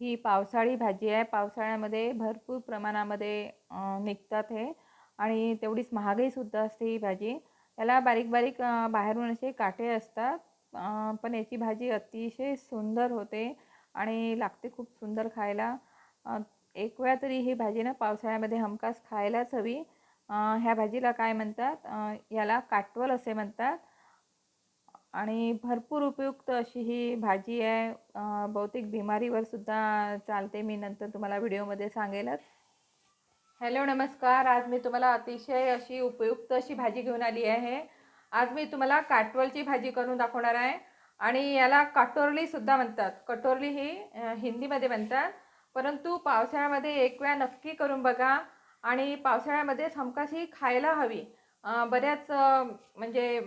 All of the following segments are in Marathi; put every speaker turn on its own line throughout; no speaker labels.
ही पावसाळी भाजी आहे. पावसाळ्यामध्ये भरपूर प्रमाणामध्ये निघतात हे. आणि तेवढीच महागाईसुद्धा असते ही भाजी. याला बारीक बारीक बाहेरून असे काटे असतात. पण याची भाजी अतिशय सुंदर होते आणि लागते खूप सुंदर खायला. एक वेळा तरी ही भाजी ना पावसाळ्यामध्ये हमखास खायलाच हवी. ह्या भाजीला काय म्हणतात? याला काटवल असे म्हणतात. आणि भरपूर उपयुक्त अशी ही भाजी आहे. बहुतेक बिमारीवर सुद्धा चालते मी नंतर तुम्हाला व्हिडिओमध्ये सांगेलच. हॅलो नमस्कार. आज मी तुम्हाला अतिशय अशी उपयुक्त अशी भाजी घेऊन आली आहे. आज मी तुम्हाला काटवलची भाजी करून दाखवणार आहे. आणि याला काटोरलीसुद्धा म्हणतात. कटोरली ही हिंदीमध्ये म्हणतात. परंतु पावसाळ्यामध्ये एक वेळा नक्की करून बघा. आणि पावसाळ्यामध्येच हमखास ही खायला हवी. बऱ्याच म्हणजे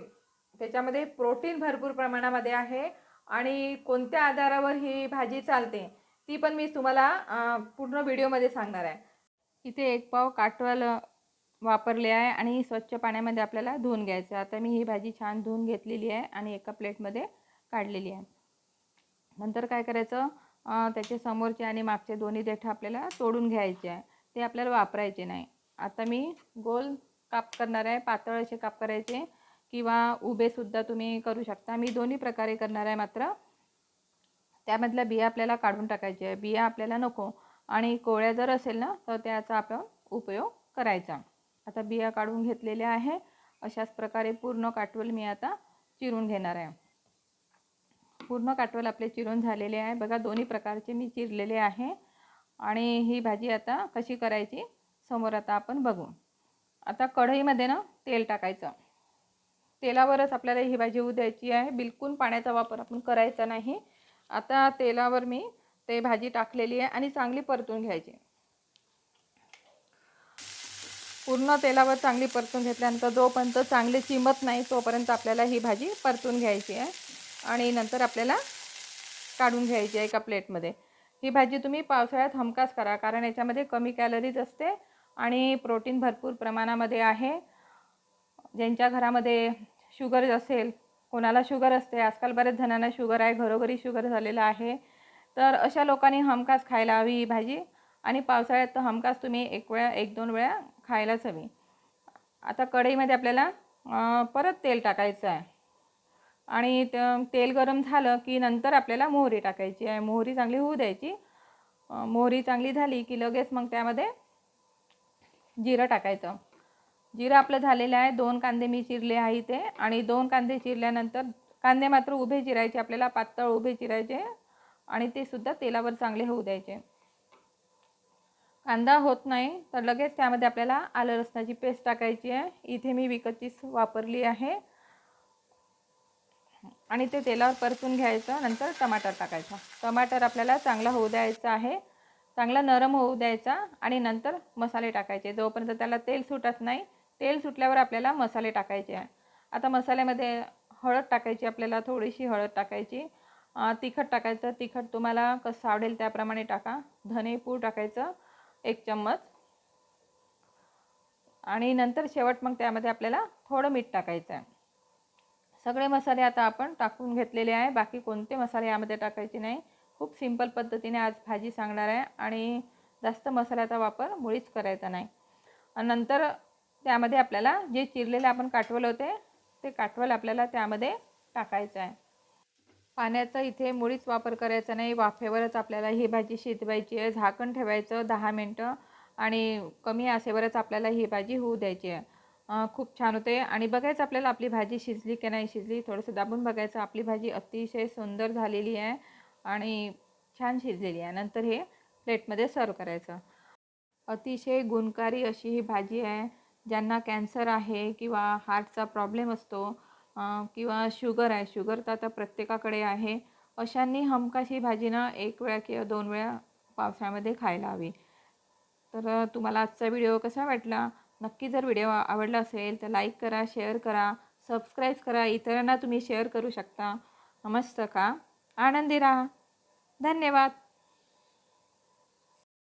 त्याच्यामध्ये प्रोटीन भरपूर प्रमाणामध्ये आहे आणि कोणत्या आधारावर ही भाजी चालते ती पण मी तुम्हाला पूर्ण व्हिडिओमध्ये सांगणार आहे. इथे एक पाव काटवल वापरले आहे आणि स्वच्छ पाण्यामध्ये आपल्याला धुवून घ्यायचं आहे. आता मी ही भाजी छान धुवून घेतलेली आहे आणि एका प्लेटमध्ये काढलेली आहे. नंतर काय करायचं अं, त्याचे समोरचे आणि मागचे दोन्ही देठं आपल्याला तोडून घ्यायचे आहे. ते आपल्याला वापरायचे नाही. आता मी गोल काप करणार आहे पातळ असे काप करायचे. किंवा उभेसुद्धा तुम्ही करू शकता. मी दोन्ही प्रकारे करणार आहे मात्र. त्यामधल्या बिया आपल्याला काढून टाकायचे आहे. बिया आपल्याला नको. आणि कोळ्या जर असेल ना तर त्याचा आपण उपयोग करायचा. आता बिया काढून घेतलेल्या आहे अशाच प्रकारे पूर्ण काटवल मी आता चिरून घेणार आहे. पूर्ण काटवल आपले चिरून झालेले आहे. बघा दोन्ही प्रकारचे मी चिरलेले आहे. आणि ही भाजी आता कशी करायची समोर आता आपण बघू. आता कढईमध्ये ना तेल टाकायचं. तेलावरच आपल्याला ही भाजी होऊ द्यायची आहे. बिलकुल पाण्याचा वापर आपण करायचा नाही. आता तेलावर मी ते भाजी टाकलेली आहे आणि चांगली परतून घ्यायची. पूर्ण तेलावर चांगली परतून घेतल्यानंतर जोपर्यंत चांगली चिमत नाही तोपर्यंत आपल्याला ही भाजी परतून घ्यायची आहे. आणि नंतर आपल्याला काढून घ्यायची आहे एका प्लेटमध्ये. ही भाजी तुम्ही पावसाळ्यात हमखास करा कारण याच्यामध्ये कमी कॅलरीज असते आणि प्रोटीन भरपूर प्रमाणामध्ये आहे. ज्यांच्या घरामध्ये शुगर असेल कोणाला शुगर असते आजकाल बऱ्याच जणांना शुगर आहे घरोघरी शुगर झालेलं आहे. तर अशा लोकांनी हमखास खायला हवी ही भाजी आणि पावसाळ्यात तर हमखास तुम्ही एक वेळा एक दोन वेळा खायलाच हवी. आता कढईमध्ये आपल्याला परत तेल टाकायचं आहे. आणि तेल गरम झालं की नंतर आपल्याला मोहरी टाकायची आहे. मोहरी चांगली होऊ द्यायची. मोहरी चांगली झाली की लगेच मग त्यामध्ये जिरं टाकायचं. जिरं आपलं झालेलं आहे दोन कांदे मी चिरले आहे इथे. आणि दोन कांदे चिरल्यानंतर कांदे मात्र उभे चिरायचे आपल्याला पातळ उभे चिरायचे. आणि ते सुद्धा तेलावर चांगले होऊ द्यायचे. कांदा होत नाही तर लगेच त्यामध्ये आपल्याला आलं लसणाची पेस्ट टाकायची आहे. इथे मी विकतचीच वापरली आहे. आणि ते तेलावर परतून घ्यायचं नंतर टमाटर टाकायचं. टमाटर आपल्याला चांगला होऊ द्यायचा आहे. चांगला नरम होऊ द्यायचा. आणि नंतर मसाले टाकायचे. जोपर्यंत त्याला तेल सुटत नाही तेल सुटल्यावर आपल्याला मसाले टाकायचे आहे. आता मसाल्यामध्ये हळद टाकायची आपल्याला थोडीशी हळद टाकायची. तिखट टाकायचं. तिखट तुम्हाला कसं आवडेल त्याप्रमाणे टाका. धनेपूड टाकायचं एक चम्मच. आणि नंतर शेवट मग त्यामध्ये आपल्याला थोडं मीठ टाकायचं आहे. सगळे मसाले आता आपण टाकून घेतलेले आहे. बाकी कोणते मसाले यामध्ये टाकायचे नाही. खूप सिंपल पद्धतीने आज भाजी सांगणार आहे. आणि जास्त मसाल्याचा वापर मुळीच करायचा नाही. नंतर त्यामध्ये आपल्याला जे चिरलेले आपण काटवलं होते ते काटवल आपल्याला त्यामध्ये टाकायचं आहे. पाण्याचा इथे मुळीच वापर करायचा नाही. वाफेवरच आपल्याला ही भाजी शिजवायची आहे. झाकण ठेवायचं दहा मिनटं आणि कमी आसेवरच आपल्याला ही भाजी होऊ द्यायची आहे. खूप छान होते. आणि बघायचं आपल्याला आपली भाजी शिजली की नाही शिजली थोडंसं दाबून बघायचं. आपली भाजी अतिशय सुंदर झालेली आहे आणि छान शिजलेली आहे. नंतर हे प्लेटमध्ये सर्व करायचं. अतिशय गुणकारी अशी ही भाजी आहे. ज्यांना कॅन्सर आहे किंवा हार्टचा प्रॉब्लेम असतो किंवा शुगर आहे शुगर तर आता प्रत्येकाकडे आहे अशांनी हमखास ही भाजी ना एक वेळा किंवा दोन वेळा पावसाळ्यामध्ये खायला हवी. तर तुम्हाला आजचा व्हिडिओ कसा वाटला? नक्की जर व्हिडिओ आवडला असेल तर लाईक करा शेअर करा सबस्क्राईब करा इतरांना तुम्ही शेअर करू शकता. मस्त का आनंदी राहा. धन्यवाद.